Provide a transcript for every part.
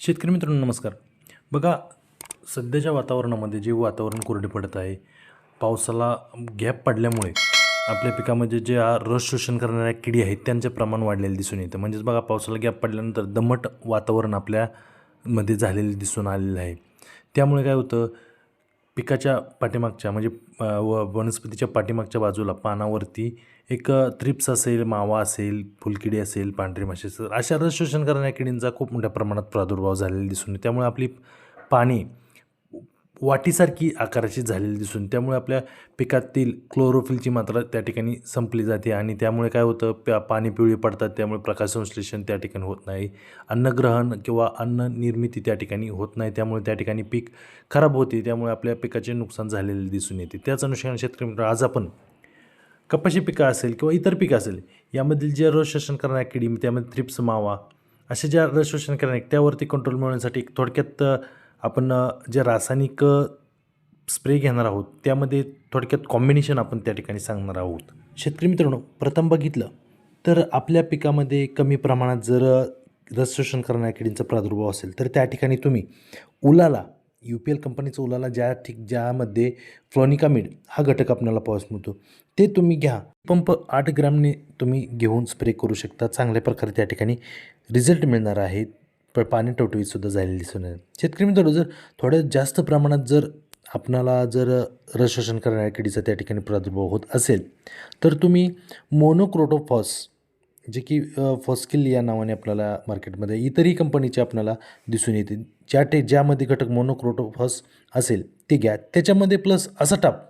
शेतकरी मित्रांनो नमस्कार. बघा सध्याच्या वातावरणामध्ये जे वातावरण कोरडे पडत आहे पावसाला गॅप पडल्यामुळे आपल्या पिकामध्ये जे रस शोषण करणाऱ्या किडी आहेत त्यांचे प्रमाण वाढलेले दिसून येतं. म्हणजेच बघा पावसाला गॅप पडल्यानंतर दमट वातावरण आपल्यामध्ये झालेले दिसून आलेलं आहे. त्यामुळे काय होतं पिकाच्या पाठीमागच्या म्हणजे व वनस्पतीच्या पाठीमागच्या बाजूला पानावरती एक थ्रिप्स असेल मावा असेल फुलकिडी असेल पांढरी माशी असेल अशा रस शोषण करणाऱ्या किडींचा खूप मोठ्या प्रमाणात प्रादुर्भाव झालेला दिसून येतो. त्यामुळे आपली पाणी वाटीसारखी आकाराची झालेली दिसून त्यामुळे आपल्या पिकातील क्लोरोफिलची मात्रा त्या ठिकाणी संपली जाते आणि त्यामुळे काय होतं प्या पाणी पिवळी पडतात त्यामुळे प्रकाशसंश्लेषण त्या ठिकाणी होत नाही. अन्नग्रहण किंवा अन्न निर्मिती त्या ठिकाणी होत नाही त्यामुळे त्या ठिकाणी पीक खराब होते त्यामुळे आपल्या पिकाचे नुकसान झालेले दिसून येते. त्याच अनुषंगाने शेतकरी मित्र आज आपण कपाशी पिकं असेल किंवा इतर पिकं असेल यामधील जे रस शोषण करणाऱ्या किडी त्यामध्ये थ्रिप्स मावा अशा ज्या रस शोषण करणाऱ्या त्यावरती कंट्रोल मिळवण्यासाठी एक थोडक्यात आपण जे रासायनिक स्प्रे घेणार आहोत त्यामध्ये थोडक्यात कॉम्बिनेशन आपण त्या ठिकाणी सांगणार आहोत. शेतकरी मित्रांनो प्रथम बघितलं तर आपल्या पिकामध्ये कमी प्रमाणात जर रस शोषण करणाऱ्या किडींचा प्रादुर्भाव असेल तर त्या ठिकाणी तुम्ही उलाला यू पी एल कंपनीचं उलाला ज्या ठिक ज्यामध्ये फ्लॉनिकामिड हा घटक आपल्याला पाऊस मिळतो ते तुम्ही घ्या. पंप आठ ग्रॅमने तुम्ही घेऊन स्प्रे करू शकता चांगल्या प्रकारे त्या ठिकाणी रिझल्ट मिळणार आहे. प पाणी टवटवीतसुद्धा झालेली दिसून येईल शेतकरी मित्रांनो जर थोड्या जास्त प्रमाणात जर आपणाला जर रस शोषण करणाऱ्या किडीचा त्या ठिकाणी प्रादुर्भाव होत असेल तर तुम्ही मोनोक्रोटोफॉस जे की फॉस्किल या नावाने आपल्याला मार्केटमध्ये इतरही कंपनीचे आपल्याला दिसून येते ज्या टे ज्यामध्ये घटक मोनोक्रोटोफॉस असेल ते घ्या. त्याच्यामध्ये प्लस असटाप.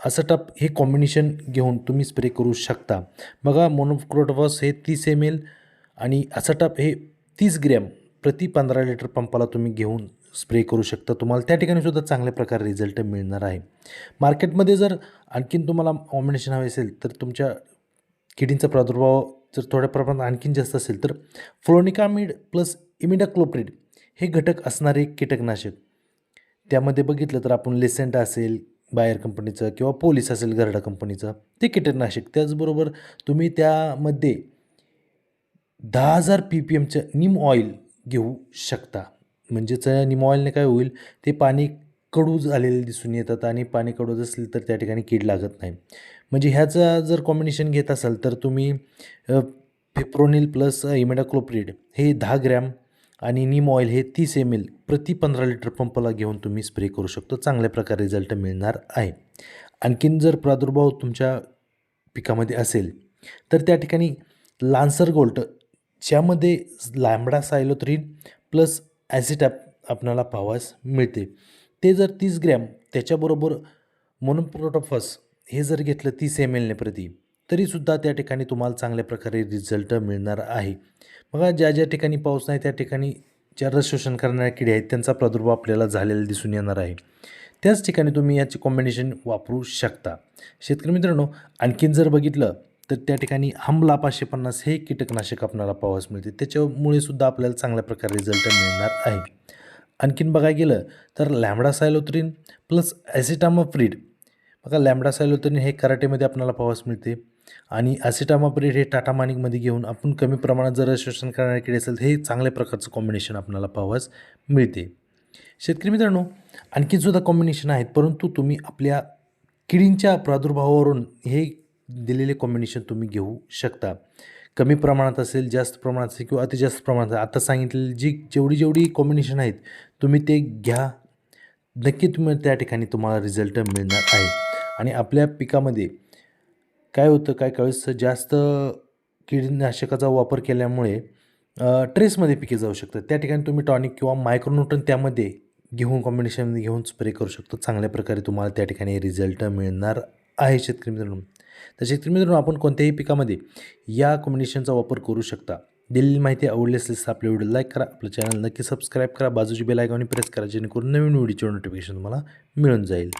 असटाप हे कॉम्बिनेशन घेऊन तुम्ही स्प्रे करू शकता. बघा मोनोक्रोटोफॉस हे तीस एम एल आणि असटाप हे तीस ग्रॅम प्रति पंधरा लिटर पंपाला तुम्ही घेऊन स्प्रे करू शकता. तुम्हाला त्या ठिकाणी सुद्धा चांगल्या प्रकारे रिझल्ट मिळणार आहे. मार्केटमध्ये जर आणखीन तुम्हाला कॉम्बिनेशन हवे असेल तर तुमच्या किडींचा प्रादुर्भाव जर थोड्या प्रमाणात आणखीन जास्त असेल तर फ्लोनिकामिड प्लस इमिडाक्लोप्रिड हे घटक असणारे कीटकनाशक. त्यामध्ये बघितलं तर आपण लेसेंट असेल बायर कंपनीचं किंवा पोलीस असेल गरडा कंपनीचं ते कीटकनाशक. त्याचबरोबर तुम्ही त्यामध्ये दहा हजार पी पी एमचं निम ऑइल घेऊ शकता. म्हणजेच निम ऑइलने काय होईल ते पाणी कडू झालेले दिसून येतात आणि पाणी कडू असेल तर त्या ठिकाणी कीड लागत नाही. म्हणजे ह्याचं जर कॉम्बिनेशन घेत असाल तर तुम्ही फिप्रोनिल प्लस इमेडाक्लोप्रिड हे दहा ग्रॅम आणि नीम ऑइल हे तीस एम एल प्रति पंधरा लिटर पंपाला घेऊन तुम्ही स्प्रे करू शकतो. चांगल्या प्रकारे रिझल्ट मिळणार आहे. आणखीन जर प्रादुर्भाव तुमच्या पिकामध्ये असेल तर त्या ठिकाणी लान्सर गोल्ट ज्यामध्ये लॅम्बडा सायलोथ्रीन प्लस ॲसिटॅप आपणाला पाहावयास मिळते. ते जर तीस ग्रॅम त्याच्याबरोबर मोनोप्रोटोफस हे जर घेतलं तीस एम एलने प्रति तरीसुद्धा त्या ठिकाणी तुम्हाला चांगल्या प्रकारे रिझल्ट मिळणार आहे. बघा ज्या ज्या ठिकाणी पाऊस नाही त्या ठिकाणी ज्या रस शोषण करणाऱ्या किडे आहेत त्यांचा प्रादुर्भाव आपल्याला झालेला दिसून येणार आहे. त्याच ठिकाणी तुम्ही याचे कॉम्बिनेशन वापरू शकता. शेतकरी मित्रांनो आणखीन जर बघितलं तर त्या ठिकाणी हमला पाचशे पन्नास हे कीटकनाशक आपल्याला पाहावंच मिळते. त्याच्यामुळे सुद्धा आपल्याला चांगल्या प्रकारे रिझल्ट मिळणार आहे. आणखीन बघायला गेलं तर लॅमडा सायलोत्रीन प्लस ॲसिटामाफ्रीड बघा लॅमडा सायलोत्रीन हे कराटेमध्ये आपल्याला पाहावंच मिळते. आणि ॲसिटामाफ्रीड हे टाटा मानिकमध्ये घेऊन आपण कमी प्रमाणात जर शोषण करणारे किडे असेल तर हे चांगल्या प्रकारचं कॉम्बिनेशन आपल्याला पाहावंच मिळते. शेतकरी मित्रांनो आणखीनसुद्धा कॉम्बिनेशन आहेत परंतु तुम्ही आपल्या किडींच्या प्रादुर्भावावरून हे दिलेले कॉम्बिनेशन तुम्ही घेऊ शकता. कमी प्रमाणात असेल जास्त प्रमाणात असेल किंवा अति जास्त प्रमाणात आता सांगितलेली जी जेवढी जेवढी कॉम्बिनेशन आहेत तुम्ही ते घ्या. नक्की तुम्ही त्या ठिकाणी तुम्हाला रिझल्ट मिळणार आहे. आणि आपल्या पिकामध्ये काय होतं काय कळस जास्त कीडनाशकाचा वापर केल्यामुळे ट्रेसमध्ये पिके जाऊ शकतात. त्या ठिकाणी तुम्ही टॉनिक किंवा मायक्रोन्यूटन त्यामध्ये घेऊन कॉम्बिनेशनमध्ये घेऊन स्प्रे करू शकतो. चांगल्या प्रकारे तुम्हाला त्या ठिकाणी रिझल्ट मिळणार आहे शेतकरी मित्रांनो. तर शेतकरी मित्रांनो आपण कोणत्याही पिकामध्ये या कॉम्बिनेशनचा वापर करू शकता. दिलेली माहिती आवडली असेल तर आपल्या व्हिडिओ लाईक करा. आपलं चॅनल नक्की सबस्क्राईब करा. बाजूची बेल आयकॉन प्रेस करा जेणेकरून नवीन व्हिडिओचे नोटिफिकेशन तुम्हाला मिळून जाईल.